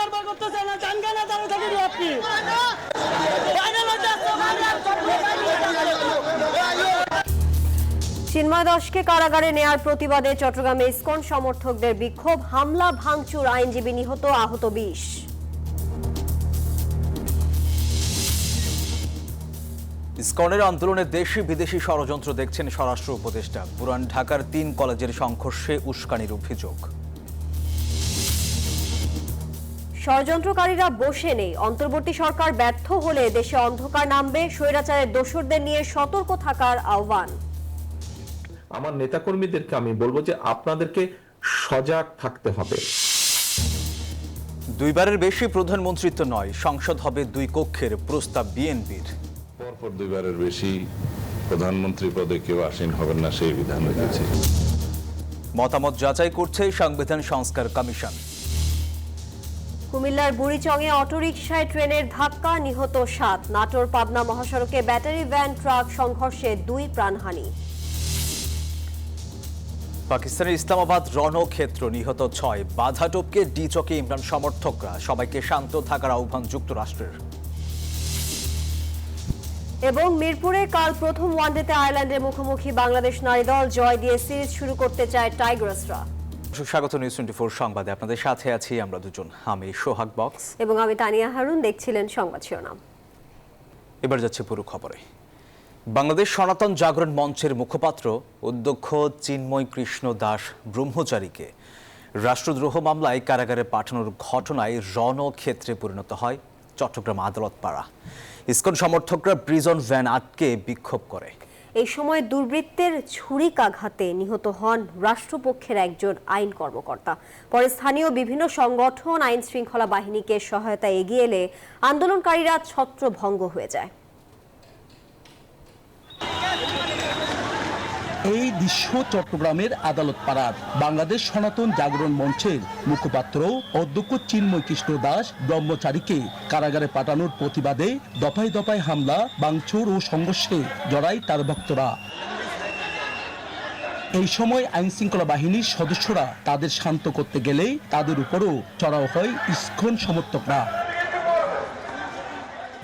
বিচার বার করতেছে না দাঁড়িয়ে থাকেন আপনি? চিন্ময় দাসকে কারাগারে নেয়ার প্রতিবাদে চট্টগ্রামে ইসকন সমর্থকদের বিক্ষোভ হামলা ভাঙচুর আইনজীবী নিহত আহত বিশ। ইসকনের আন্দোলনে দেশি বিদেশি ষড়যন্ত্র দেখছেন স্বরাষ্ট্র উপদেষ্টা। পুরান ঢাকার তিন কলেজের সংঘর্ষে উস্কানির অভিযোগ। ষড়যন্ত্রকারীরা বসে নেই। অন্তর্বর্তী সরকার ব্যর্থ হলে দেশে অন্ধকার নামবে। স্বৈরাচারের দোসরদের নিয়ে সতর্ক থাকার আহ্বান। আমার নেতাকর্মীদেরকে আমি বলব যে আপনাদেরকে সজাগ থাকতে হবে। দুইবারের বেশি প্রধানমন্ত্রিত্ব নয় সংসদ হবে দুই কক্ষের প্রস্তাব বিএনপির। পরপর দুইবারের বেশি প্রধানমন্ত্রী পদে কেউ আসীন হবেন না সেই বিধান রেখেছে মতামত যাচাই করছে সংবিধান সংস্কার কমিশন। কুমিল্লার বুড়িচংয়ে অটোরিকশায় ট্রেনের ধাক্কা নিহত সাত। নাটোর পাবনা মহাসড়কে ব্যাটারি ভ্যান ট্রাক সংঘর্ষে দুই প্রাণহানি। পাকিস্তানের ইসলামাবাদ রণক্ষেত্র নিহত ছয়। বাধা টপকে ডি চকে ইমরান সমর্থকরা। সবাইকে শান্ত থাকার আহ্বান যুক্তরাষ্ট্রের। এবং মিরপুরে কাল প্রথম ওয়ানডেতে আয়ারল্যান্ডের মুখোমুখি বাংলাদেশ নারী দল জয় দিয়ে সিরিজ শুরু করতে চায় টাইগার্সরা। স্বাগত নিউজ টোয়েন্টি ফোর সংবাদে। আপনাদের সাথে আছি আমরা দুজন আমি সোহাগ বক্স। এবং আমি তানিয়া হারুন দেখছিলেন সংবাদ শিরোনাম। এবার যাচ্ছে পুরো খবরে। বাংলাদেশ সনাতন জাগরণ মঞ্চের মুখপাত্র অধ্যক্ষ চিন্ময় কৃষ্ণ দাস ব্রহ্মচারীকে রাষ্ট্রদ্রোহ মামলায় কারাগারে পাঠানোর ঘটনায় রণক্ষেত্রে পরিণত হয় চট্টগ্রাম আদালত পাড়া। ইসকন সমর্থকরা প্রিজন ভ্যান আটকে বিক্ষোভ করে। এই সময় দুর্বৃত্তের ছুরিকাঘাতে নিহত হন রাষ্ট্রপক্ষের একজন আইন কর্মকর্তা। পরে স্থানীয় বিভিন্ন সংগঠন, আইন শৃঙ্খলা বাহিনীকে সহায়তা এগিয়ে এলে আন্দোলনকারীরা ছত্রভঙ্গ হয়ে যায়। এই দৃশ্য চট্টগ্রামের আদালত পাড়ার বাংলাদেশ সনাতন জাগরণ মঞ্চের মুখপাত্র অধ্যক্ষ চিন্ময় কৃষ্ণ দাস ব্রহ্মচারীকে কারাগারে পাঠানোর প্রতিবাদে দফায় দফায় হামলা বাংচুর ও সংঘর্ষে জড়ায় তার ভক্তরা। এই সময় আইন শৃঙ্খলা বাহিনীর সদস্যরা তাদের শান্ত করতে গেলে তাদের উপরও চড়াও হয় ইস্কন সমর্থকরা।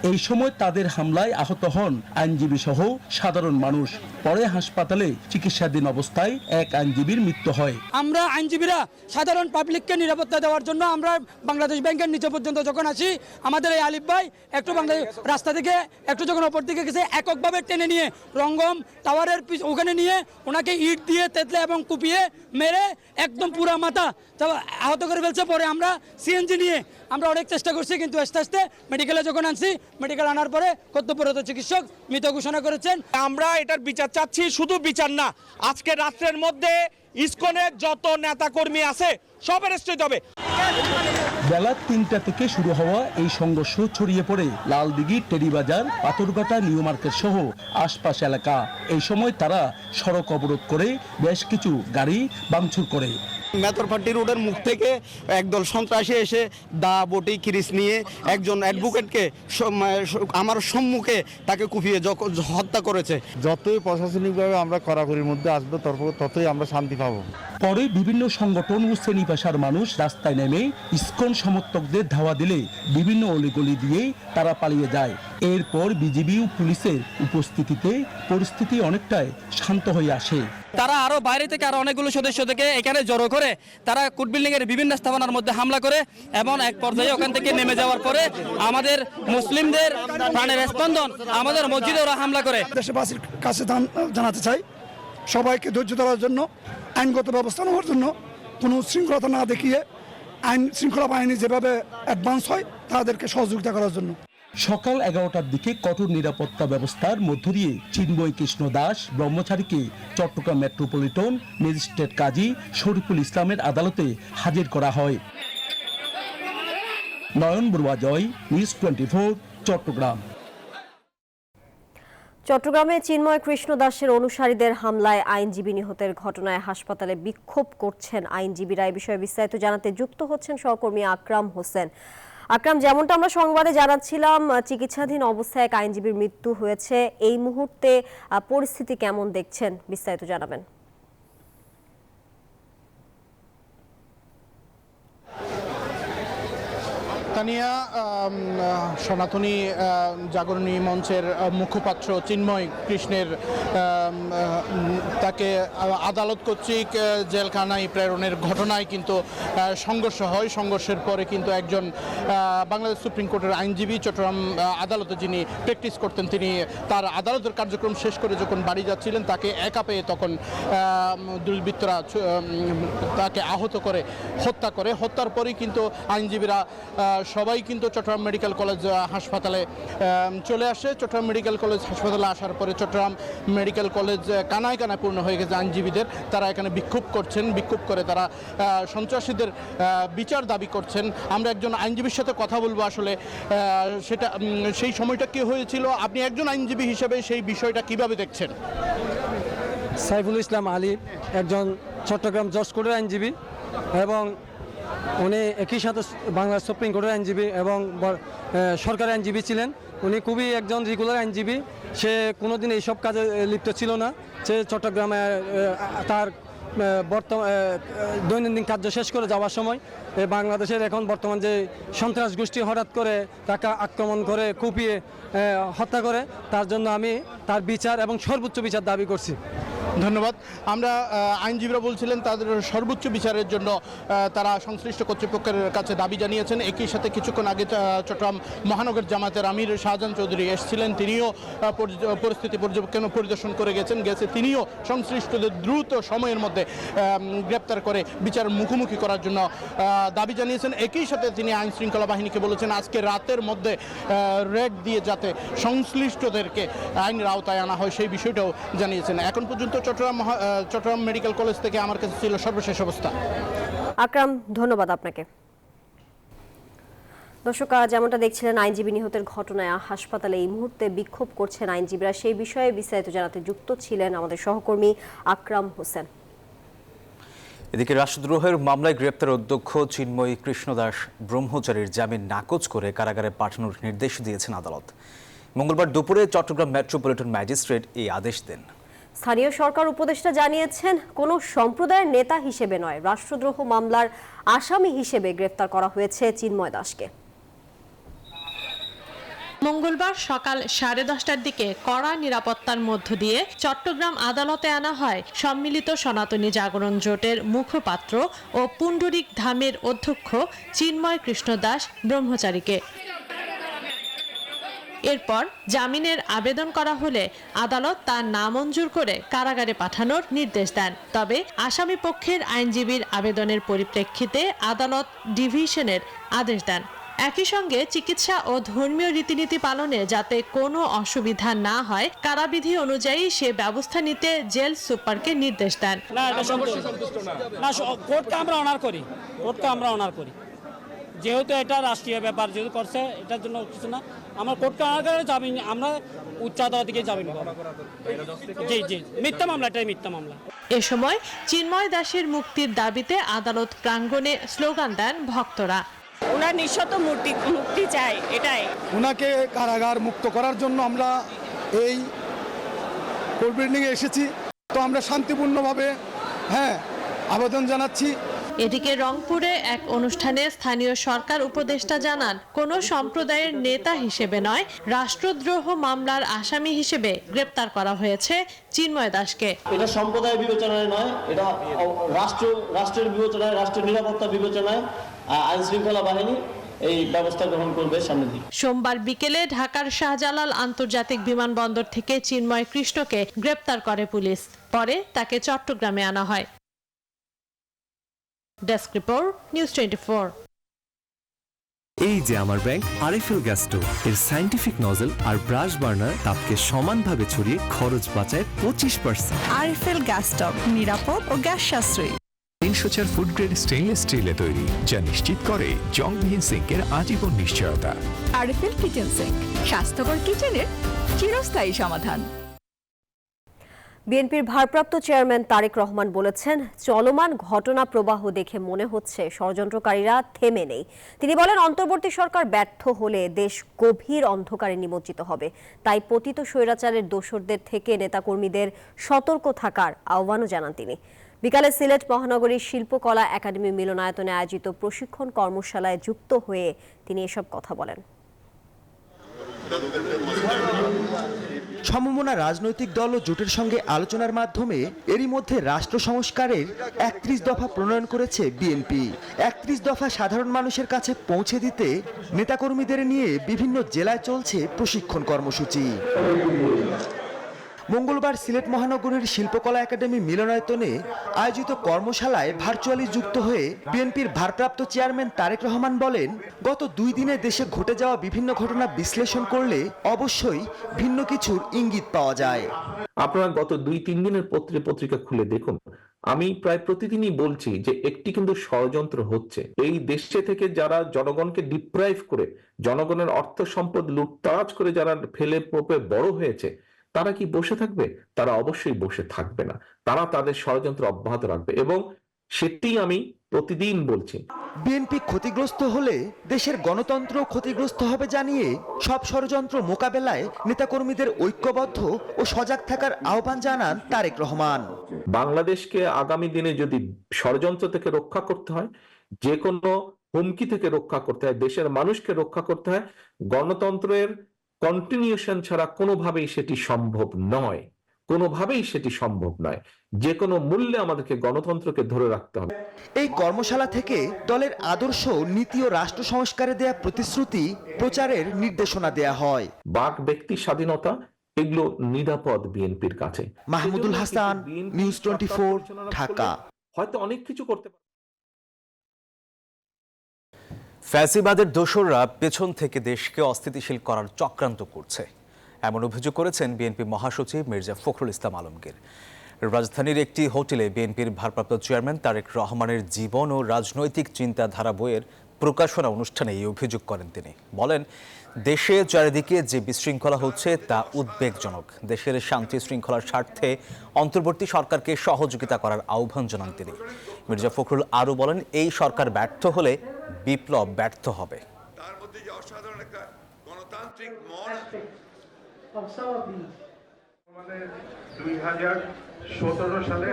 এই সময় তাদের হামলায় আহত হন আইনজীবী সহ সাধারণ মানুষ। পরে হাসপাতালে চিকিৎসাধীন অবস্থায় এক আইনজীবীর মৃত্যু হয়। আমরা আইনজীবীরা সাধারণ পাবলিককে নিরাপত্তা দেওয়ার জন্য আমরা বাংলাদেশ ব্যাংকের নিচে পর্যন্ত যখন আসি আমাদের এই আলিফ ভাই একটু বাংলাদেশ রাস্তা থেকে একটু যখন ওপর দিকে গেছে, এককভাবে টেনে নিয়ে রঙ্গম টাওয়ারের ওখানে নিয়ে ওনাকে ইট দিয়ে তেতলে এবং কুপিয়ে মেরে একদম পুরা মাথা আহত করে ফেলছে। পরে আমরা সিএনজি নিয়ে আমরা অনেক চেষ্টা করছি, কিন্তু আস্তে আস্তে মেডিকেলে যখন আনছি মেডিকেল আনার পরে কর্তব্যরত চিকিৎসক মৃত ঘোষণা করেছেন। আমরা এটার বিচার চাচ্ছি শুধু বিচার না আজকে রাত্রের মধ্যে ইসকনের যত নেতাকর্মী আছে সব অ্যারেস্ট হবে। বেলা তিনটা থেকে শুরু হওয়া এই সংঘর্ষ ছড়িয়ে পড়ে লালদিঘি টেরিবাজার পাথরঘাটা নিউ মার্কেট সহ আশপাশ এলাকা। এই সময় তারা সড়ক অবরোধ করে বেশ কিছু গাড়ি ভাঙচুর করে। মেতরপাটি রোডের মুখ থেকে একদল সন্ত্রাসী এসে দা বটি কিরিস নিয়ে একজন অ্যাডভোকেটকে আমার সম্মুখে তাকে কুপিয়ে হত্যা করেছে। যতই প্রশাসনিকভাবে আমরা কড়াকড়ির মধ্যে আসব ততই আমরা শান্তি পাবো। পরে বিভিন্ন সংগঠন ও শ্রেণি পেশার মানুষ রাস্তায় নেমে ইসকন সমর্থকদের ধাওয়া দিলে বিভিন্ন অলিগলি দিয়ে তারা পালিয়ে যায়। এরপর বিজিবি ও পুলিশের উপস্থিতিতে পরিস্থিতি অনেকটাই শান্ত হয়ে আসে। তারা আরও বাইরে থেকে আরও অনেকগুলো সদস্য থেকে এখানে জড়ো করে তারা কোর্ট বিল্ডিং এর বিভিন্ন স্থাপনার মধ্যে হামলা করে এবং এক পর্যায়ে ওখান থেকে নেমে যাওয়ার পরে আমাদের মুসলিমদের প্রাণের স্পন্দন আমাদের মসজিদে ওরা হামলা করে। দেশবাসীর কাছে জানাতে চাই, সবাইকে ধৈর্য ধরার জন্য, আইনগত ব্যবস্থা নেওয়ার জন্য কোনো শৃঙ্খলতা না দেখিয়ে আইন, শৃঙ্খলা বাহিনী যেভাবে অ্যাডভান্স হয়, তাদেরকে সহযোগিতা করার জন্য। সকাল এগারোটার দিকে কঠোর নিরাপত্তা ব্যবস্থার মধ্য দিয়ে চিন্ময় কৃষ্ণ দাস, ব্রহ্মচারীকে চট্টগ্রাম মেট্রোপলিটন ম্যাজিস্ট্রেট কাজী শরীফুল ইসলামের আদালতে হাজির করা হয়। Nayan Barua Joy, news twenty Chattogram. চট্টগ্রামে চিন্ময় কৃষ্ণ দাসের অনুসারীদের হামলায় আইনজীবী নিহতের ঘটনায় হাসপাতালে বিক্ষোভ করছেন আইনজীবীরা। এ বিষয়ে বিস্তারিত জানাতে যুক্ত হচ্ছেন সহকর্মী আকরাম হোসেন। আকরাম, যেমনটা আমরা সংবাদে জানাচ্ছিলাম চিকিৎসাধীন অবস্থায় এক আইনজীবীর মৃত্যু হয়েছে। এই মুহূর্তে পরিস্থিতি কেমন দেখছেন? বিস্তারিত জানাবেন। তানিয়া সনাতনী জাগরণী মঞ্চের মুখপাত্র চিন্ময় কৃষ্ণের তাকে আদালত কর্তৃক জেলখানায় প্রেরণের ঘটনায় কিন্তু সংঘর্ষ হয়। সংঘর্ষের পরে কিন্তু একজন বাংলাদেশ সুপ্রিম কোর্টের আইনজীবী চট্টগ্রাম আদালতে যিনি প্র্যাকটিস করতেন, তিনি তার আদালতের কার্যক্রম শেষ করে যখন বাড়ি যাচ্ছিলেন, তাকে একা পেয়ে তখন দুর্বৃত্তরা তাকে আহত করে, হত্যা করে। হত্যার পরেই কিন্তু আইনজীবীরা সবাই কিন্তু চট্টগ্রাম মেডিকেল কলেজ হাসপাতালে চলে আসে। চট্টগ্রাম মেডিকেল কলেজ হাসপাতালে আসার পরে চট্টগ্রাম মেডিকেল কলেজ কানায় কানায় পূর্ণ হয়ে গেছে আইনজীবীদের। তারা এখানে বিক্ষোভ করছেন। বিক্ষোভ করে তারা সন্ত্রাসীদের বিচার দাবি করছেন। আমরা একজন আইনজীবীর সাথে কথা বলব আসলে সেটা সেই সময়টা কি হয়েছিল? আপনি একজন আইনজীবী হিসেবে সেই বিষয়টা কীভাবে দেখছেন? সাইফুল ইসলাম আলী, একজন চট্টগ্রাম জজ কোর্টের আইনজীবী এবং উনি একই সাথে বাংলার সুপ্রিম কোর্টের আইনজীবী এবং সরকারের আইনজীবী ছিলেন। উনি খুবই একজন রেগুলার আইনজীবী। সে কোনোদিন এইসব কাজে লিপ্ত ছিল না। সে চট্টগ্রামে তার বর্তমান দৈনন্দিন কার্য শেষ করে যাওয়ার সময় বাংলাদেশের এখন বর্তমান যে সন্ত্রাস গোষ্ঠী হঠাৎ করে তাকে আক্রমণ করে, কুপিয়ে হত্যা করে, তার জন্য আমি তার বিচার এবং সর্বোচ্চ বিচার দাবি করছি। ধন্যবাদ। আমরা আইনজীবীরা বলছিলেন তাদের সর্বোচ্চ বিচারের জন্য তারা সংশ্লিষ্ট কর্তৃপক্ষের কাছে দাবি জানিয়েছেন। একই সাথে কিছুক্ষণ আগে চট্টগ্রাম মহানগর জামাতের আমির শাহজাহান চৌধুরী এসেছিলেন। তিনিও পরিস্থিতি পর্যবেক্ষণ পরিদর্শন করে গেছেন, গেছে। তিনিও সংশ্লিষ্টদের দ্রুত সময়ের মধ্যে গ্রেপ্তার করে বিচার মুখোমুখি করার জন্য দাবি জানিয়েছেন। একই সাথে তিনি আইন শৃঙ্খলা বাহিনীকে বলেছেন, আজকে রাতের মধ্যে রেড দিয়ে যাতে সংশ্লিষ্টদেরকে আইনের আওতায় আনা হয়, সেই বিষয়টাও জানিয়েছেন। এখন পর্যন্ত চট্টগ্রাম চট্টগ্রাম মেডিকেল কলেজ থেকে আমার কাছে ছিল সর্বশেষ অবস্থা। আকরাম ধন্যবাদ আপনাকে। দর্শক যেমনটা দেখছিলেন আইনজীবী নিহতের ঘটনায়। হাসপাতালে এই মুহূর্তে বিক্ষোভ করছেন আইনজীবীরা। সেই বিষয়ে বিস্তারিত জানাতে যুক্ত ছিলেন আমাদের সহকর্মী আকরাম হোসেন। এদিকে রাষ্ট্রদ্রোহের মামলায় গ্রেপ্তার অধ্যক্ষ চিন্ময়ী কৃষ্ণদাস ব্রহ্মচারীর জামিন নাকচ করে কারাগারে পাঠানোর নির্দেশ দিয়েছেন আদালত। মঙ্গলবার দুপুরে চট্টগ্রাম মেট্রোপলিটন ম্যাজিস্ট্রেট এই আদেশ দেন। স্থানীয় সরকার উপদেষ্টা জানিয়েছেন, কোনো সম্প্রদায়ের নেতা হিসেবে নয়, রাষ্ট্রদ্রোহ মামলার আসামি হিসেবে গ্রেফতার করা হয়েছে চিন্ময় দাসকে। মঙ্গলবার সকাল সাড়ে দশটার দিকে কড়া নিরাপত্তার মধ্য দিয়ে চট্টগ্রাম আদালতে আনা হয় সম্মিলিত সনাতনী জাগরণ জোটের মুখপাত্র ও পুণ্ডরিক ধামের অধ্যক্ষ চিন্ময় কৃষ্ণ দাস ব্রহ্মচারীকে। এরপর জামিনের আবেদন করা হলে আদালত তার নামঞ্জুর করে কারাগারে পাঠানোর নির্দেশ দেন। তবে আসামি পক্ষের আইনজীবীর আবেদনের পরিপ্রেক্ষিতে আদালত ডিভিশনের আদেশ দেন। একই সঙ্গে চিকিৎসা ও ধর্মীয় রীতিনীতি পালনে যাতে কোনো অসুবিধা না হয়, কারাবিধি অনুযায়ী সে ব্যবস্থা নিতে জেল সুপারকে নির্দেশ দেন। না কোর্টকে আমরা অনার করি। কোর্টকে আমরা অনার করি। যেহেতু এটা রাষ্ট্রীয় ব্যাপার যেহেতু করছে এটার জন্য কিছু না। আমরা কোর্টকে অনার করে যাবি আমরা উচ্চ আদালত থেকে যাবেন জি জি মিথ্যা মামলা এটাই মিথ্যা মামলা। এ সময় চিন্ময় দাসের মুক্তির দাবিতে আদালত প্রাঙ্গণে স্লোগান দেন ভক্তরা। ওনার নিঃশত মূর্তি মুক্তি চাই এটাই। ওনাকে কারাগার মুক্ত করার জন্য আমরা এই কোর্ট বিল্ডিংয়ে এসেছি। তো আমরা শান্তিপূর্ণভাবে হ্যাঁ আবেদন জানাচ্ছি। এদিকে রংপুরে এক অনুষ্ঠানে স্থানীয় সরকার উপদেষ্টা জানান কোন সম্প্রদায়ের নেতা হিসেবে নয় রাষ্ট্রদ্রোহ মামলার আসামি হিসেবে গ্রেপ্তার করা হয়েছে চিন্ময় দাসকে। এটা সম্প্রদায় বিবেচনায় নয় এটা রাষ্ট্র রাষ্ট্রের বিবেচনায় রাষ্ট্রের নিরাপত্তা বিবেচনায় আইন শৃঙ্খলা বাহিনী এই ব্যবস্থা গ্রহণ করবে সামনের দিকে। সোমবার বিকেলে ঢাকার শাহজালাল আন্তর্জাতিক বিমানবন্দর থেকে চিন্ময় কৃষ্ণকে গ্রেপ্তার করে পুলিশ। পরে তাকে চট্টগ্রামে আনা হয়। ডেস্ক রিপোর্ট নিউজ টোয়েন্টি এই যে আমার ব্যাংক আরএফএল গ্যাস স্টোভ এর সাইন্টিফিক নজল আর ব্রাশ বার্নার তাপকে সমানভাবে ছড়িয়ে খরচ বাঁচায় পঁচিশ পার্সেন্ট আরএফএল গ্যাস স্টোভ নিরাপদ ও গ্যাস সাশ্রয়ী। তিনশো চার ফুড গ্রেড স্টেইনলেস স্টিলে তৈরি যা নিশ্চিত করে জংবিহীন সিঙ্কের আজীবন নিশ্চয়তা। আরএফএল কিচেন সিঙ্ক স্বাস্থ্যকর কিচেনের চিরস্থায়ী সমাধান। বিএনপির ভারপ্রাপ্ত চেয়ারম্যান তারেক রহমান বলেছেন, চলমান ঘটনা প্রবাহ দেখে মনে হচ্ছে ষড়যন্ত্রকারীরা থেমে নেই। তিনি বলেন, অন্তর্বর্তী সরকার ব্যর্থ হলে দেশ গভীর অন্ধকারে নিমজ্জিত হবে। তাই পতিত স্বৈরাচারের দোসরদের থেকে নেতাকর্মীদের সতর্ক থাকার আহ্বানও জানান তিনি। বিকালে সিলেট মহানগরীর শিল্পকলা একাডেমি মিলনায়তনে আয়োজিত প্রশিক্ষণ কর্মশালায় যুক্ত হয়ে তিনি এসব কথা বলেন। সমমনা রাজনৈতিক দল ও জোটের সঙ্গে আলোচনার মাধ্যমে এরই মধ্যে রাষ্ট্র সংস্কারের একত্রিশ দফা প্রণয়ন করেছে বিএনপি। একত্রিশ দফা সাধারণ মানুষের কাছে পৌঁছে দিতে নেতাকর্মীদের নিয়ে বিভিন্ন জেলায় চলছে প্রশিক্ষণ কর্মসূচি। মঙ্গলবার সিলেট মহানগরীর শিল্পকলা একাডেমি মিলনায়তনে আয়োজিত কর্মশালায় ভার্চুয়ালি যুক্ত হয়ে বিএনপির ভারপ্রাপ্ত চেয়ারম্যান তারেক রহমান বলেন, গত দুই দিনে দেশে ঘটে যাওয়া বিভিন্ন ঘটনা বিশ্লেষণ করলে অবশ্যই ভিন্ন কিছুর ইঙ্গিত পাওয়া যায়। আপনারা গত দুই তিন দিনের পত্রে পত্রিকা খুলে দেখুন। আমি প্রায় প্রতিদিনই বলছি যে একটি কিন্তু ষড়যন্ত্র হচ্ছে। এই দেশে থেকে যারা জনগণকে ডিপ্রাইভ করে, জনগণের অর্থ সম্পদ লুটতারাজ করে যারা ফেলে পোপে বড় হয়েছে তারা কি বসে থাকবে? তারা অবশ্যই বসে থাকবে না। তারা তাদের ষড়যন্ত্র অব্যাহত রাখবে এবং সেটি আমি প্রতিদিন বলছি। বিএনপি ক্ষতিগ্রস্ত হলে দেশের গণতন্ত্র ক্ষতিগ্রস্ত হবে জানিয়ে সব ষড়যন্ত্র মোকাবেলায় নেতাকর্মীদের ঐক্যবদ্ধ ও সজাগ থাকার আহ্বান জানান তারেক রহমান। বাংলাদেশকে আগামী দিনে যদি ষড়যন্ত্র থেকে রক্ষা করতে হয় যে কোনো হুমকি থেকে রক্ষা করতে হয় দেশের মানুষকে রক্ষা করতে হয় গণতন্ত্রের কন্টিনিউশন ছাড়া কোনোভাবেই সেটি সম্ভব নয়। কোনোভাবেই সেটি সম্ভব নয়। যে কোনো মূল্যে আমাদেরকে গণতন্ত্রকে ধরে রাখতে হবে। এই কর্মশালা থেকে দলের আদর্শ নীতি ও রাষ্ট্র সংস্কারে দেয়া প্রতিশ্রুতি প্রচারের নির্দেশনা দেয়া হয়। বাক ব্যক্তি স্বাধীনতা এগুলো নিরাপদ বিএনপির কাছে। Mahmudul Hasan news twenty Dhaka. হয়তো অনেক কিছু করতে ফ্যাসিবাদের দোসররা পেছন থেকে দেশকে অস্থিতিশীল করার চক্রান্ত করছে। এমন অভিযোগ করেছেন বিএনপি মহাসচিব মির্জা ফখরুল ইসলাম আলমগীর। রাজধানীর একটি হোটেলে বিএনপির ভারপ্রাপ্ত চেয়ারম্যান তারেক রহমানের জীবন ও রাজনৈতিক চিন্তাধারা বইয়ের প্রকাশনা অনুষ্ঠানে এই অভিযোগ করেন তিনি। বলেন দেশে চারিদিকে যে বিশৃঙ্খলা হচ্ছে তা উদ্বেগজনক। দেশের শান্তি শৃঙ্খলার স্বার্থে অন্তর্বর্তী সরকারকে সহযোগিতা করার আহ্বান জানান তিনি। মির্জা ফখরুল আরও বলেন এই সরকার ব্যর্থ হলে বিপ্লব ব্যর্থ হবে। তার মধ্যে যে অসাধারণ একটা গণতান্ত্রিক মন দুই হাজার সতেরো সালে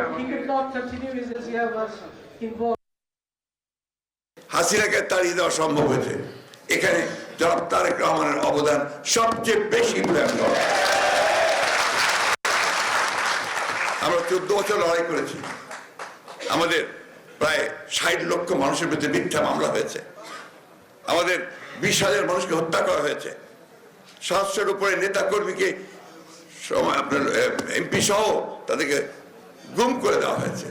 হাসিনাকে তাড়িয়ে দেওয়া সম্ভব হয়েছে। এখানে জনাব তারেক রহমানের অবদান সবচেয়ে বেশি ভয়ঙ্কর আমরা চোদ্দ বছর লড়াই করেছি। আমাদের প্রায় ষাট লক্ষ মানুষের বিরুদ্ধে মিথ্যা মামলা হয়েছে। আমাদের বিশ হাজার মানুষকে হত্যা করা হয়েছে। সাতশোর উপরে নেতা কর্মীকে আপনার এমপি সহ তাদেরকে গুম করে দেওয়া হয়েছে।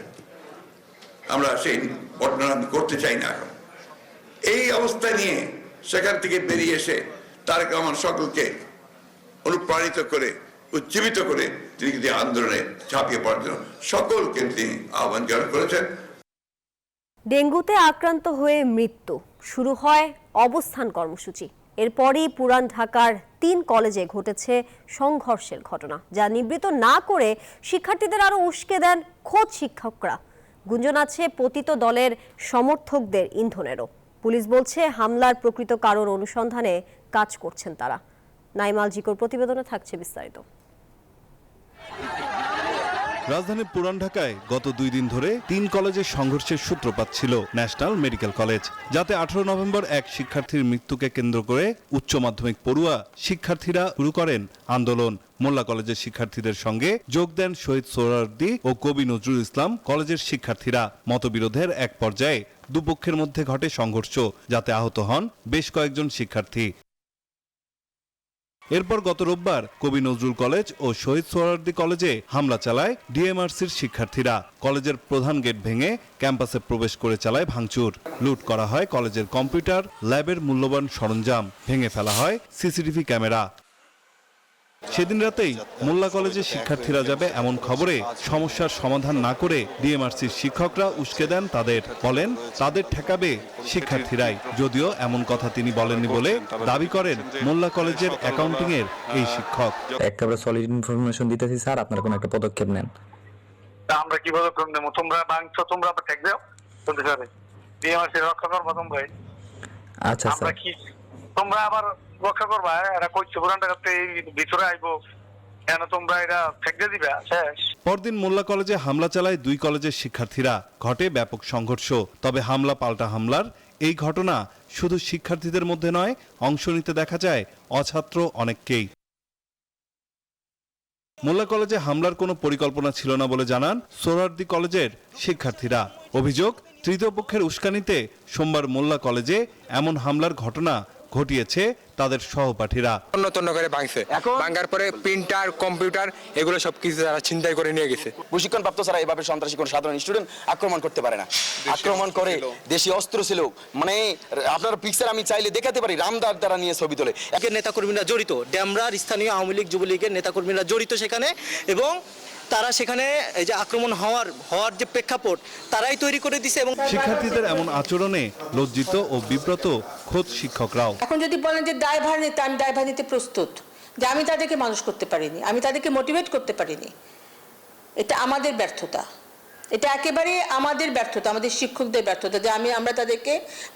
আমরা সেই ঘটনা করতে চাই না এখন। এই অবস্থা নিয়ে সেখান থেকে বেরিয়ে এসে তারেক রহমান সকলকে অনুপ্রাণিত করে, উজ্জীবিত করে তিনি কিন্তু আন্দোলনে ঝাঁপিয়ে পড়ার জন্য সকলকে তিনি আহ্বান জানান করেছেন। ডেঙ্গুতে আক্রান্ত হয়ে মৃত্যু। শুরু হয় অবস্থান কর্মসূচি। এরপরই পুরান ঢাকার তিন কলেজে ঘটেছে সংঘর্ষের ঘটনা, যা নিবৃত না করে শিক্ষার্থীদের আরও উস্কে দেন খোদ শিক্ষকরা। গুঞ্জন আছে পতিত দলের সমর্থকদের ইন্ধনেরও। পুলিশ বলছে, হামলার প্রকৃত কারণ অনুসন্ধানে কাজ করছেন তারা। নাইমাল জিকোর প্রতিবেদনে থাকছে বিস্তারিত। রাজধানীর পুরান ঢাকায় গত দুই দিন ধরে তিন কলেজের সংঘর্ষের সূত্রপাত ছিল ন্যাশনাল মেডিকেল কলেজ, যাতে আঠারো নভেম্বর এক শিক্ষার্থীর মৃত্যুকে কেন্দ্র করে উচ্চ মাধ্যমিক পড়ুয়া শিক্ষার্থীরা শুরু করেন আন্দোলন। মোল্লা কলেজের শিক্ষার্থীদের সঙ্গে যোগ দেন শহীদ সোহরার্দি ও কবি নজরুল ইসলাম কলেজের শিক্ষার্থীরা। মতবিরোধের এক পর্যায়ে দুপক্ষের মধ্যে ঘটে সংঘর্ষ, যাতে আহত হন বেশ কয়েকজন শিক্ষার্থী। এরপর গত রোববার কবি নজরুল কলেজ ও শহীদ সোহরার্দি কলেজে হামলা চালায় ডিএমআরসির শিক্ষার্থীরা। কলেজের প্রধান গেট ভেঙে ক্যাম্পাসে প্রবেশ করে চালায় ভাঙচুর। লুট করা হয় কলেজের কম্পিউটার, ল্যাবের মূল্যবান সরঞ্জাম, ভেঙে ফেলা হয় সিসিটিভি ক্যামেরা। সেদিন রাতেই মোল্লা কলেজের শিক্ষার্থীরা যাবে এমন খবরে সমস্যার সমাধান না করে ডিএমআরসির শিক্ষকরা উস্কে দেন তাদের বলেন তাদের ঠেকাবে শিক্ষার্থীরাই। যদিও এমন কথা তিনি বলেননি বলে দাবি করেন মোল্লা কলেজের অ্যাকাউন্টিং এর এই শিক্ষক। একেবারে সলিড ইনফরমেশন দিতেছি স্যার আপনারা কোনো একটা পদক্ষেপ নেন। আমরা কি পদক্ষেপ নেব? তোমরা বাংছো তোমরা ঠেক দাও বলতে পারে ডিএমআরসি রক্ষা করব তোমরাই। আচ্ছা আমরা স্যার কি তোমরা আবার রক্ষা করবা এরা কইছে পুরান ঢাকাতে এই ভিতরে আইবো। কেন তোমরা ঠেক দিয়ে দিবা? শেষ পরদিন মোল্লা কলেজে হামলা চালায় দুই কলেজের শিক্ষার্থীরা। ঘটে ব্যাপক সংঘর্ষ, তবে হামলা পাল্টা হামলার। এই ঘটনা শুধু শিক্ষার্থীদের মধ্যে নয়, অংশ নিতে দেখা যায় অছাত্র অনেককেই। মোল্লা কলেজে হামলার কোনো পরিকল্পনা ছিল না বলে জানান সোহরার্দি কলেজের শিক্ষার্থীরা। অভিযোগ, তৃতীয় পক্ষের উস্কানিতে সোমবার মোল্লা কলেজে এমন হামলার ঘটনা ঘটিয়েছে তাদের সহপাঠীরা। তন্ন তন্ন করে ভাঙছে। ভাঙার পরে প্রিন্টার কম্পিউটার এগুলো সবকিছু তারা ছিনতাই করে নিয়ে গেছে। প্রশিক্ষণ প্রাপ্ত ছাড়া এভাবে সন্ত্রাসী কোন সাধারণ স্টুডেন্ট আক্রমণ করতে পারে না। আক্রমণ করে দেশি অস্ত্র ছিল। মানে আপনার পিকচার আমি চাইলে দেখাতে পারি রামদার দ্বারা নিয়ে ছবি তোলে। একের নেতাকর্মীরা জড়িত। ড্যামরার স্থানীয় আওয়ামী লীগ যুবলীগের নেতাকর্মীরা জড়িত সেখানে এবং তারা সেখানে এই যে আক্রমণ হওয়ার হওয়ার যে প্রেক্ষাপট তারাই তৈরি করে দিছে এবং শিক্ষার্থীদের এমন আচরণে লজ্জিত ও বিব্রত খোদ শিক্ষকরাও। এখন যদি বলেন যে দায়ভার নিতে আমি দায়ভার নিতে প্রস্তুত যে আমি তাদেরকে মানুষ করতে পারিনি আমি তাদেরকে মোটিভেট করতে পারিনি এটা আমাদের ব্যর্থতা। এটা একেবারে আমাদের ব্যর্থতা আমাদের শিক্ষকদের ব্যর্থতা যে আমি আমরা তাদেরকে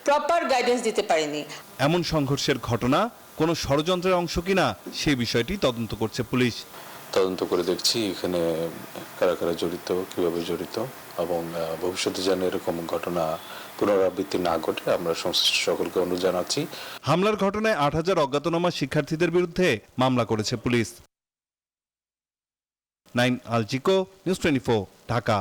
প্রপার গাইডেন্স দিতে পারিনি। এমন সংঘর্ষের ঘটনা কোনো ষড়যন্ত্রের অংশ কিনা সেই বিষয়টি তদন্ত করছে পুলিশ। তদন্ত করে দেখছি এখানে কারা কারা জড়িত কীভাবে জড়িত এবং ভবিষ্যতে যেন এরকম ঘটনা পুনরাবৃত্তি না ঘটে আমরা সংশ্লিষ্ট সকলকে অনুরোধ জানাচ্ছি। হামলার ঘটনায় আট হাজার অজ্ঞাতনামা শিক্ষার্থীদের বিরুদ্ধে মামলা করেছে পুলিশ। নাইন আলচিকো নিউজ টোয়েন্টি ঢাকা।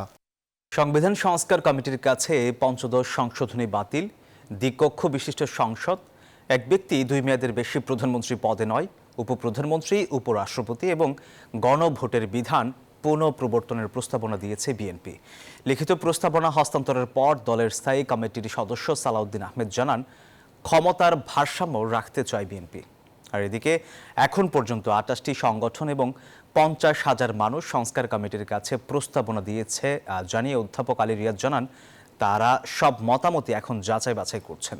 সংবিধান সংস্কার কমিটির কাছে পঞ্চদশ সংশোধনী বাতিল দ্বিকক্ষ বিশিষ্ট সংসদ এক ব্যক্তি দুই মেয়াদের বেশি প্রধানমন্ত্রী পদে নয় উপপ্রধানমন্ত্রী, উপরাষ্ট্রপতি এবং গণভোটের বিধান পুনঃপ্রবর্তনের প্রস্তাবনা দিয়েছে বিএনপি। লিখিত প্রস্তাবনা হস্তান্তরের পর দলের স্থায়ী কমিটির সদস্য সালাউদ্দিন আহমেদ জানান, ক্ষমতার ভারসাম্য রাখতে চায় বিএনপি। আর এদিকে, এখন পর্যন্ত আটাশটি সংগঠন এবং পঞ্চাশ হাজার মানুষ সংস্কার কমিটির কাছে প্রস্তাবনা দিয়েছে জানিয়ে অধ্যাপক আলী রিয়াদ জানান, তারা সব মতামতই এখন যাচাই বাছাই করছেন।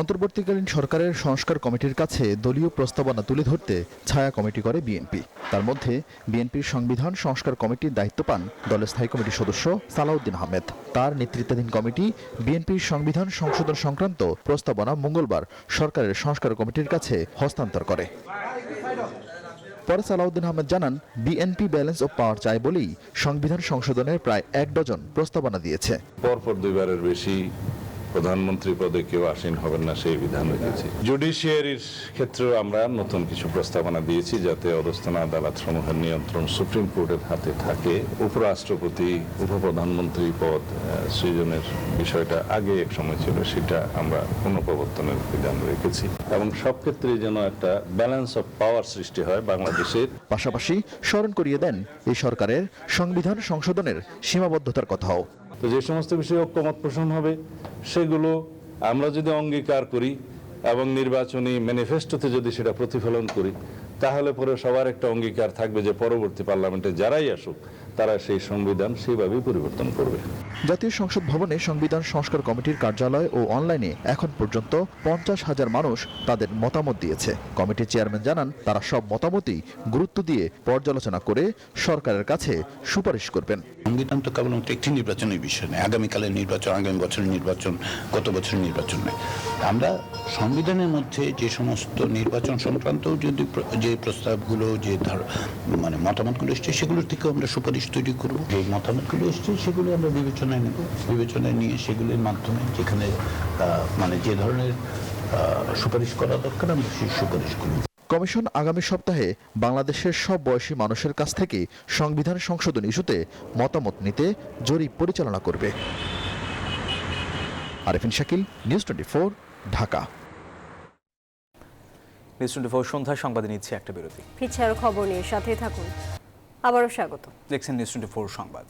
অন্তর্বর্তীকালীন সরকারের সংস্কার কমিটির কাছে দলীয় প্রস্তাবনা তুলে ধরতে ছায়া কমিটি করে বিএনপি। তার মধ্যে বিএনপির সংবিধান সংস্কার কমিটির দায়িত্ব পান দলের স্থায়ী কমিটির সদস্য সালাউদ্দিন আহমেদ। তার নেতৃত্বাধীন কমিটি বিএনপির সংবিধান সংশোধন সংক্রান্ত প্রস্তাবনা মঙ্গলবার সরকারের সংস্কার কমিটির কাছে হস্তান্তর করে। পরে সালাউদ্দিন আহমেদ জানান, বিএনপি ব্যালেন্স অফ পাওয়ার চায় বলেই সংবিধান সংশোধনের প্রায় এক ডজন প্রস্তাবনা দিয়েছে। পরপর দুইবারের বেশি প্রধানমন্ত্রী পদে কেউ আসীন হবেন না, সেই বিধান রেখেছি। জুডিশিয়ারির ক্ষেত্রেও আমরা নতুন কিছু প্রস্তাবনা দিয়েছি যাতে অধস্থন আদালত সমূহের নিয়ন্ত্রণ সুপ্রিম কোর্টের হাতে থাকে। উপরাষ্ট্রপতি উপপ্রধানমন্ত্রী পদ সৃজনের বিষয়টা আগে এক সময় ছিল, সেটা আমরা পুনঃপ্রবর্তনের বিধান রেখেছি। এবং সব ক্ষেত্রেই যেন একটা ব্যালেন্স অফ পাওয়ার সৃষ্টি হয় বাংলাদেশের। পাশাপাশি স্মরণ করিয়ে দেন, এই সরকারের সংবিধান সংশোধনের সীমাবদ্ধতার কথাও। তো যে সমস্ত বিষয়ে ঐক্যমত পোষণ হবে, সেগুলো আমরা যদি অঙ্গীকার করি এবং নির্বাচনী ম্যানিফেস্টোতে যদি সেটা প্রতিফলন করি, তাহলে পরে সবার একটা অঙ্গীকার থাকবে যে পরবর্তী পার্লামেন্টে যারাই আসুক তারা সেই সংবিধান সেইভাবেই পরিবর্তন করবে। জাতীয় সংসদ ভবনে সংবিধান সংস্কার কমিটির কার্যালয় ও অনলাইনে এখন পর্যন্ত পঞ্চাশ হাজার মানুষ তাদের মতামত দিয়েছে। কমিটির চেয়ারম্যান জানান তারা সব মতামতই গুরুত্ব দিয়ে পর্যালোচনা করে সরকারের কাছে সুপারিশ করবেন। সংবিধান তো কেবলমাত্র একটি নির্বাচনের বিষয় নয়। আগামীকালের নির্বাচন আগামী বছরের নির্বাচন গত বছরের নির্বাচন নয়। আমরা সংবিধানের মধ্যে যে সমস্ত নির্বাচন সংক্রান্ত যদি যে প্রস্তাবগুলো যে ধার মানে মতামতগুলো এসছে সেগুলোর থেকেও আমরা সুপারিশ তৈরি করব। যে মতামতগুলো এসছে সেগুলো আমরা বিবেচনায় নেব। বিবেচনায় নিয়ে সেগুলির মাধ্যমে যেখানে মানে যে ধরনের সুপারিশ করা দরকার আমরা সেই সুপারিশ করব কমিশন আগামী সপ্তাহে বাংলাদেশের সব বয়সী মানুষের কাছ থেকে সংবিধান সংশোধন ইস্যুতে মতামত নিতে জরিপ পরিচালনা করবে। Arefin Shakil news twenty Dhaka. News twenty four সন্ধ্যায় সংবাদে নিচ্ছে একটা বিরতি। ফিরছে খবর নিয়ে সাথেই থাকুন। আবারও স্বাগত। দেখছেন নিউজ টোয়েন্টি ফোর সংবাদ।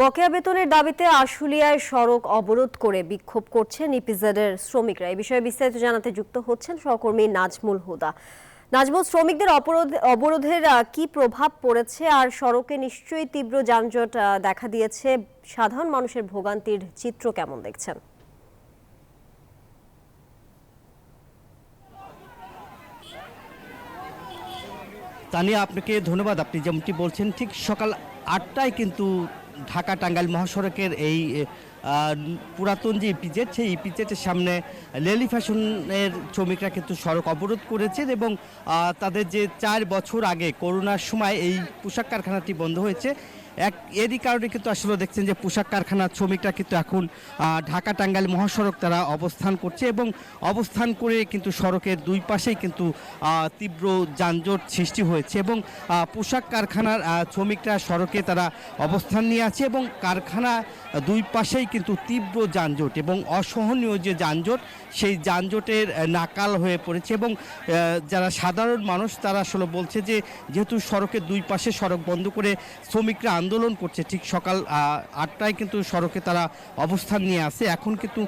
বকেয়া বেতনের দাবিতে আশুলিয়ায় সড়ক অবরোধ করে বিক্ষোভ করছেন ইপিজেডের শ্রমিকরা। এই বিষয়ে বিস্তারিত জানাতে যুক্ত হচ্ছেন সহকর্মী নাজমুল হুদা। নাজমুল শ্রমিকদের অবরোধ অবরোধের কি প্রভাব পড়েছে? আর সড়কে নিশ্চয়ই তীব্র যানজট দেখা দিয়েছে। সাধারণ মানুষের ভোগান্তির চিত্র কেমন দেখছেন? তানিয়া, আপনাকে ধন্যবাদ। আপনি যেমনটি বলছেন, ঠিক সকাল আটটায় কিন্তু ঢাকা টাঙ্গাইল মহাসড়কের এই পুরাতন যে ইপিজেট সেই ইপিজেটের সামনে লেলি ফ্যাশনের শ্রমিকরা কিন্তু সড়ক অবরোধ করেছেন এবং তাদের যে চার বছর আগে করোনার সময় এই পোশাক কারখানাটি বন্ধ হয়েছে। এক এরই কারণে কিন্তু আসলে দেখছেন যে পোশাক কারখানার শ্রমিকরা কিন্তু এখন ঢাকা টাঙ্গাইল মহাসড়ক তারা অবস্থান করছে এবং অবস্থান করে কিন্তু সড়কের দুই পাশেই কিন্তু তীব্র যানজট সৃষ্টি হয়েছে এবং পোশাক কারখানার শ্রমিকরা সড়কে তারা অবস্থান নিয়ে আছে এবং কারখানা দুই পাশেই কিন্তু তীব্র যানজট এবং অসহনীয় যে যানজট, সেই যানজটের নাকাল হয়ে পড়েছে এবং যারা সাধারণ মানুষ তারা আসলে বলছে যে যেহেতু সড়কের দুই পাশে সড়ক বন্ধ করে শ্রমিকরা আন্দোলন করছে। ঠিক সকাল আটটায় কিন্তু সড়কে তারা অবস্থান নিয়ে আসে। এখন কিন্তু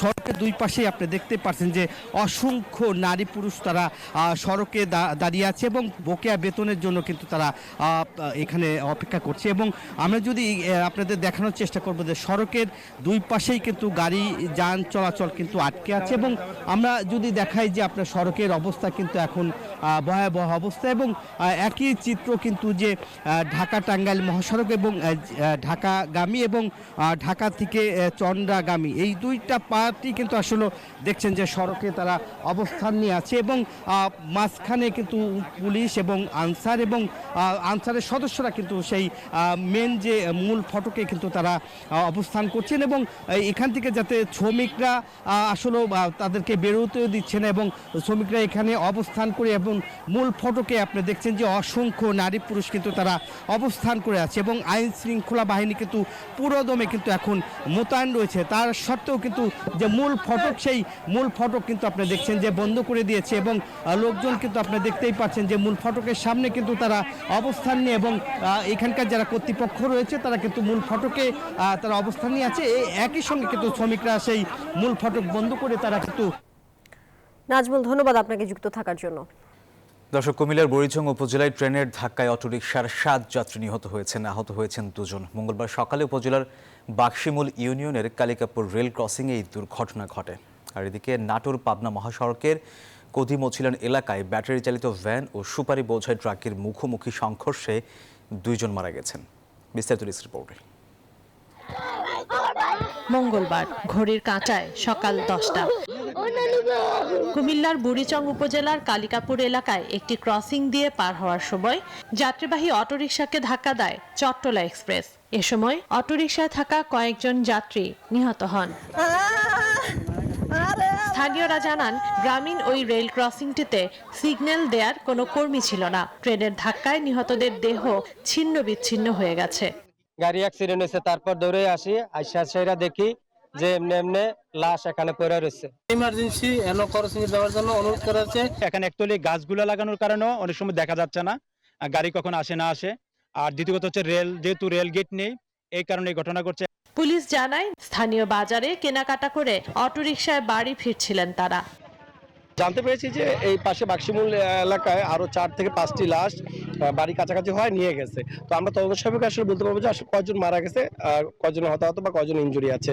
সড়কের দুই পাশেই আপনি দেখতে পাচ্ছেন যে অসংখ্য নারী পুরুষ তারা সড়কে দাঁড়িয়ে আছে এবং বকেয়া বেতনের জন্য কিন্তু তারা এখানে অপেক্ষা করছে। এবং আমরা যদি আপনাদের দেখানোর চেষ্টা করব যে সড়কের দুই পাশেই কিন্তু গাড়ি যান চলাচল কিন্তু আটকে আছে এবং আমরা যদি দেখাই যে আপনার সড়কের অবস্থা কিন্তু এখন ভয়াবহ অবস্থা এবং একই চিত্র কিন্তু যে ঢাকা টাঙ্গাইল মহাসড়ক এবং আহ, আহ, ঢাকাগামী এবং ঢাকা থেকে চন্দ্রাগামী। এই দুইটা পার্টি কিন্তু আসলে দেখছেন যে সড়কে তারা অবস্থান নিয়ে আছে এবং মাঝখানে কিন্তু পুলিশ এবং আনসার এবং আনসারের সদস্যরা কিন্তু সেই মেন যে মূল ফটকে কিন্তু তারা অবস্থান করছেন এবং এখান থেকে যাতে শ্রমিকরা আসলে তাদেরকে বেরোতেও দিচ্ছে না এবং শ্রমিকরা এখানে অবস্থান করে এবং মূল ফটকে আপনি দেখছেন যে অসংখ্য নারী পুরুষ কিন্তু তারা অবস্থান করে আছে এবং আইন শৃঙ্খলা বাহিনী কিন্তু পুরোদমে কিন্তু এখন মোতায়েন রয়েছে। তার সত্ত্বেও কিন্তু যে মূল ফটক সেই মূল ফটক কিন্তু আপনি দেখছেন যে বন্ধ করে দিয়েছে এবং লোকজন কিন্তু আপনি দেখতেই পাচ্ছেন যে মূল ফটকের সামনে কিন্তু তারা অবস্থান নিয়ে এবং এখানকার যারা কর্তৃপক্ষ রয়েছে তারা কিন্তু মূল ফটকে তারা অবস্থান নিয়ে আছে। একই সঙ্গে কিন্তু শ্রমিকরা সেই মূল ফটক বন্ধ করে তারা কিন্তু নাজমুল, ধন্যবাদ আপনাকে যুক্ত থাকার জন্য। দর্শক, কুমিল্লার বরিচং উপজেলায় ট্রেনের ধাক্কায় অটোরিকশার সাত যাত্রী নিহত হয়েছেন, আহত হয়েছেন দুজন। মঙ্গলবার সকালে উপজেলার বাক্সিমূল ইউনিয়নের কালিকাপুর রেল ক্রসিংয়ে এই দুর্ঘটনা ঘটে। আর এদিকে নাটোর পাবনা মহাসড়কের কদিমছিলেন এলাকায় ব্যাটারি চালিত ভ্যান ও সুপারি বোঝাই ট্রাকের মুখোমুখি সংঘর্ষে দুইজন মারা গেছেন। বিস্তারিত রিপোর্টে। মঙ্গলবার, ঘড়ির কাঁটায় সকাল দশটা। কুমিল্লার বুড়িচং উপজেলার কালিকাপুর এলাকায় একটি ক্রসিং দিয়ে পার হওয়ার সময় যাত্রীবাহী অটোরিকশাকে ধাক্কা দেয় চট্টলা এক্সপ্রেস। এ সময় অটোরিকশায় থাকা কয়েকজন যাত্রী নিহত হন। স্থানীয়রা জানান, গ্রামীণ ওই রেল ক্রসিংটিতে সিগন্যাল দেওয়ার কোনো কর্মী ছিল না। ট্রেনের ধাক্কায় নিহতদের দেহ ছিন্ন বিচ্ছিন্ন হয়ে গেছে। গাড়ি অ্যাক্সিডেন্ট হয়েছে তারপর দৌড়ে আসি আইসা সেরা দেখি যে এমনি এমনি লাশ এখানে পড়ে রয়েছে। ইমার্জেন্সি এনো ক্রসিং দেওয়ার জন্য অনুরোধ করা হচ্ছে। এখানে একচুয়ালি গাছগুলো লাগানোর কারণেও অনেক সময় দেখা যাচ্ছে না আর গাড়ি কখন আসে না আসে। আর দ্বিতীয়ত হচ্ছে রেল যেহেতু রেল গেট নেই এই কারণে ঘটনা ঘটছে। পুলিশ জানায় স্থানীয় বাজারে কেনাকাটা করে অটোরিকশায় বাড়ি ফিরছিলেন তারা। জানতে পেরেছি যে এই পাশে বাক্সিমূল এলাকায় আরও চার থেকে পাঁচটি লাশ বাড়ি কাছাকাছি হয় নিয়ে গেছে। তো আমরা তদন্ত সাপেক্ষে আসলে বলতে পারব যে আসলে কয়জন মারা গেছে, আর কয়জন হতাহত বা কয়জন ইঞ্জুরি আছে।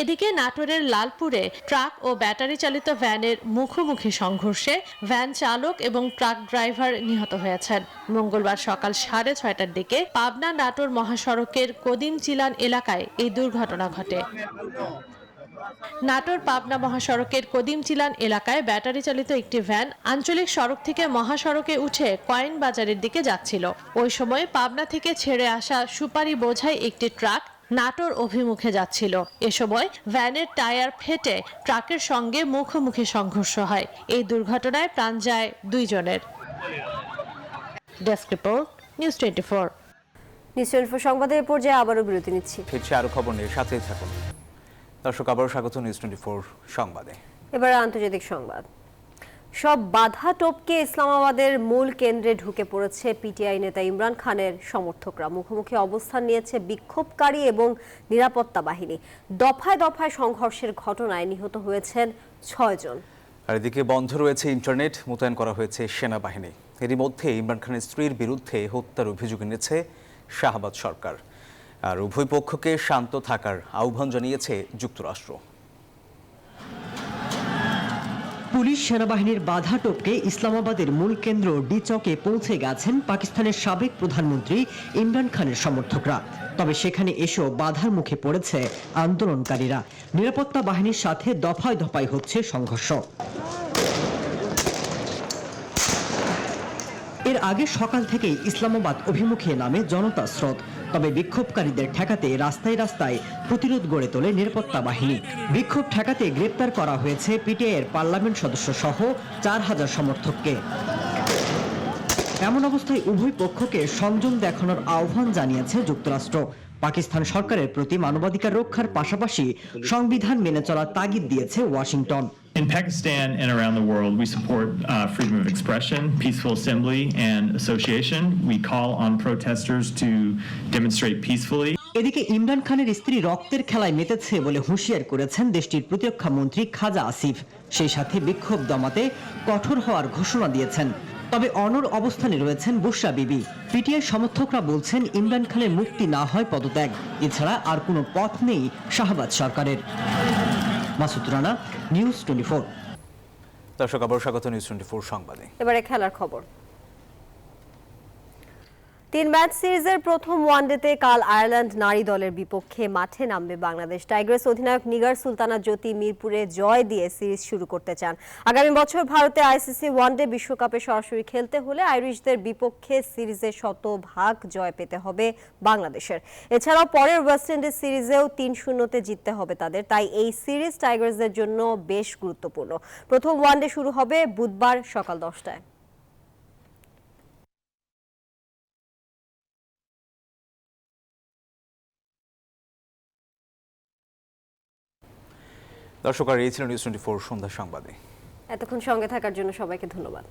এদিকে নাটোরের লালপুরে ট্রাক ও ব্যাটারি চালিত ভ্যানের মুখোমুখি সংঘর্ষে ভ্যান চালক এবং ট্রাক ড্রাইভার নিহত হয়েছেন। মঙ্গলবার সকাল সাড়ে ছয়টার দিকে পাবনা নাটোর মহাসড়কের কদিম চিলান এলাকায় এই দুর্ঘটনা ঘটে। নাটোর পাবনা মহাসড়কের কদিম চিলান এলাকায় ব্যাটারি চালিত একটি ভ্যান আঞ্চলিক সড়ক থেকে মহাসড়কে উঠে কয়েন বাজারের দিকে যাচ্ছিল। ওই সময় পাবনা থেকে ছেড়ে আসা সুপারি বোঝাই একটি ট্রাক নাটোর অভিমুখে যাচ্ছিল। এ সময় ভ্যানের টায়ার ফেটে ট্রাকের সঙ্গে মুখোমুখি সংঘর্ষ হয়। এই দুর্ঘটনায় প্রাণ যায় দুইজনের। Desk report news twenty four news twenty সংবাদের পর্যায়ে আবারও বিরতি নিচ্ছি। ফিরছে আরও খবর নিয়ে সাথেই থাকুন। দর্শক আবারও স্বাগত নিউজ টোয়েন্টি ফোর সংবাদে। এবার আন্তর্জাতিক সংবাদ। সব বাধা টপকে ইসলামাবাদের মূল কেন্দ্রে ঢুকে পড়েছে পিটিআই নেতা ইমরান খানের সমর্থকরা। মুখোমুখি অবস্থান নিয়েছে বিক্ষোভকারী এবং নিরাপত্তা বাহিনী। দফায় দফায় সংঘর্ষের ঘটনায় নিহত হয়েছেন ছয়জন আর এদিকে বন্ধ রয়েছে ইন্টারনেট মোতায়েন করা হয়েছে সেনাবাহিনী। এরই মধ্যে ইমরান খানের স্ত্রীর বিরুদ্ধে হত্যার অভিযোগ এনেছে শাহবাজ সরকার। আর উভয় পক্ষকে শান্ত থাকার আহ্বান জানিয়েছে যুক্তরাষ্ট্র। পুলিশ সেনাবাহিনীর বাধা টপকে ইসলামাবাদের মূল কেন্দ্র ডি চকে পৌঁছে গেছেন পাকিস্তানের সাবেক প্রধানমন্ত্রী ইমরান খানের সমর্থকরা। তবে সেখানে এসেও বাধার মুখে পড়েছে আন্দোলনকারীরা। নিরাপত্তা বাহিনীর সাথে দফায় দফায় হচ্ছে সংঘর্ষ। এর আগে সকাল থেকেই ইসলামাবাদ অভিমুখে নামে জনতা স্রোত। তবে বিক্ষোভকারীদের ঠেকাতে রাস্তায় রাস্তায় প্রতিরোধ গড়ে তোলে নিরাপত্তা বাহিনী। বিক্ষোভ ঠেকাতে গ্রেপ্তার করা হয়েছে পিটিআইয়ের পার্লামেন্ট সদস্য সহ চার হাজার সমর্থককে। এমন অবস্থায় উভয় পক্ষকে সংযম দেখানোর আহ্বান জানিয়েছে যুক্তরাষ্ট্র। পাকিস্তান সরকারের প্রতি মানবাধিকার রক্ষার পাশাপাশি সংবিধান মেনে চলার তাগিদ দিয়েছে Washington. In Pakistan and around the world, we support uh, freedom of expression, peaceful assembly, and association. We call on protesters to demonstrate peacefully. এদিকে ইমরান খানের স্ত্রী রক্তের খেলায় মেতেছে বলে হুঁশিয়ার করেছেন দেশটির প্রতিরক্ষা মন্ত্রী খাজা আসিফ। সেই সাথে বিক্ষোভ দমাতে কঠোর হওয়ার ঘোষণা দিয়েছেন। তবে অনর অবস্থানে রয়েছেন বুশরা বিবি। পিটিআই সমর্থকরা বলছেন ইমরান খানের মুক্তি না হয় পদত্যাগ। এছাড়া আর কোনো পথ নেই শাহবাজ সরকারের। Masud Rana news twenty four দর্শক আবার স্বাগত নিউজ টোয়েন্টি ফোর সংবাদে। এবারে খেলার খবর। তিন ম্যাচ সিরিজের প্রথম ওয়ানডেতে কাল আয়ারল্যান্ড নারী দলের বিপক্ষে মাঠে নামবে বাংলাদেশ। টাইগার্স অধিনায়ক নিগার সুলতানা জ্যোতি মিরপুরে জয় দিয়ে সিরিজ শুরু করতে চান। আগামী বছর ভারতে আইসিসি ওয়ানডে বিশ্বকাপে সরাসরি খেলতে হলে আইরিশদের বিপক্ষে সিরিজে শতভাগ জয় পেতে হবে বাংলাদেশের। এছাড়াও পরের ওয়েস্ট ইন্ডিজ সিরিজেও তিন শূন্যতে জিততে হবে তাদের, তাই এই সিরিজ টাইগার্সদের জন্য বেশ গুরুত্বপূর্ণ। প্রথম ওয়ানডে শুরু হবে বুধবার সকাল দশটায়। দর্শক, আর এই ছিল নিউজ টোয়েন্টি ফোর সন্ধ্যা সংবাদে। এতক্ষণ সঙ্গে থাকার জন্য সবাইকে ধন্যবাদ।